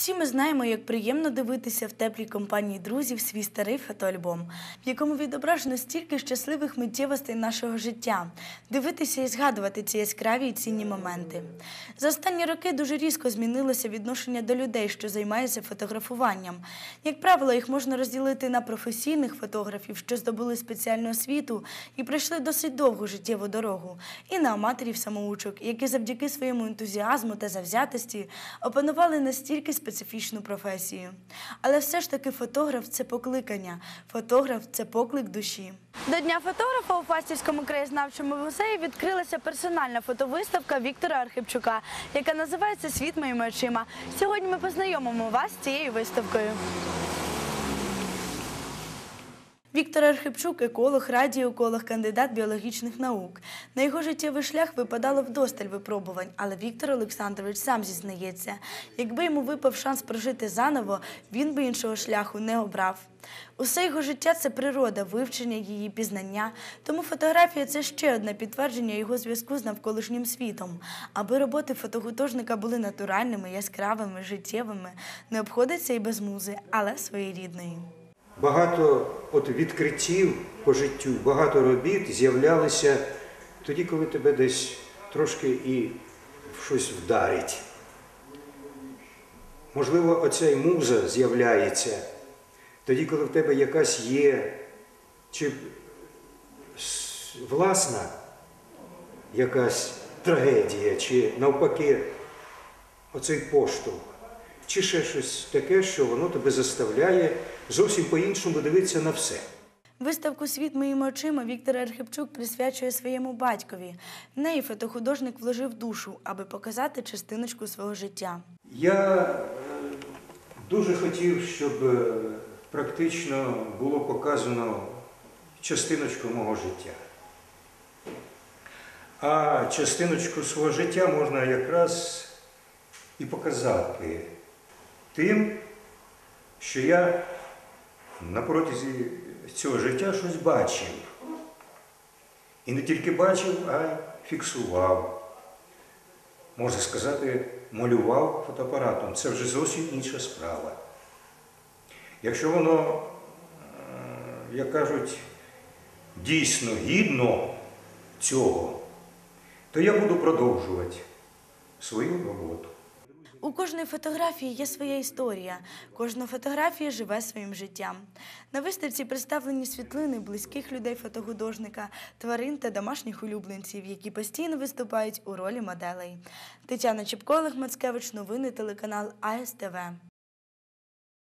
Всі ми знаємо, як приємно дивитися в теплій компанії друзів свій старий фотоальбом, в якому відображено стільки щасливих миттєвостей нашого життя, дивитися і згадувати ці яскраві і цінні моменти. За останні роки дуже різко змінилося відношення до людей, що займаються фотографуванням. Як правило, їх можна розділити на професійних фотографів, що здобули спеціальну освіту і пройшли досить довгу життєву дорогу, і на аматорів-самоучок, які завдяки своєму ентузіазму та завзятості опанували настільки специфічну професію. Але все ж таки фотограф це покликання, фотограф це поклик душі. До Дня фотографа у Фастівському краєзнавчому музеї відкрилася персональна фотовиставка Віктора Архипчука, яка називається Світ моїми очима. Сьогодні ми познайомимо вас з цією виставкою. Віктор Архипчук еколог, радіоеколог, кандидат біологічних наук. На його життєвий шлях випадало вдосталь випробувань, але Віктор Олександрович сам зізнається, якби йому випав шанс прожити заново, він би іншого шляху не обрав. Усе його життя це природа, вивчення її пізнання. Тому фотографія це ще одне підтвердження його зв'язку з навколишнім світом. Аби роботи фотохудожника були натуральними, яскравими, життєвими, не обходиться і без музи, але своєрідної. Багато от відкриттів по життю, багато робіт з'являлися тоді, коли тебе десь трошки і щось вдарить. Можливо, оця муза з'являється тоді, коли в тебе якась є, чи власна якась трагедія, чи навпаки оцей поштовх, чи ще щось таке, що воно тебе заставляє зовсім по-іншому дивитися на все. Виставку Світ моїми очима Віктор Архипчук присвячує своєму батькові. В неї фотохудожник вложив душу, аби показати частиночку свого життя. Я е, дуже хотів, щоб е, практично було показано частиночку мого життя. А частиночку свого життя можна якраз і показати тим, що я на протязі цього життя щось бачив. І не тільки бачив, а й фіксував можна сказати, малював фотоапаратом. Це вже зовсім інша справа. Якщо воно, е, як кажуть, дійсно гідно цього, то я буду продовжувати свою роботу. У кожної фотографії є своя історія. Кожна фотографія живе своїм життям. На виставці представлені світлини близьких людей фотохудожника, тварин та домашніх улюбленців, які постійно виступають у ролі моделей. Тетяна Чепко, Олег Мацкевич, новини телеканал АСТВ.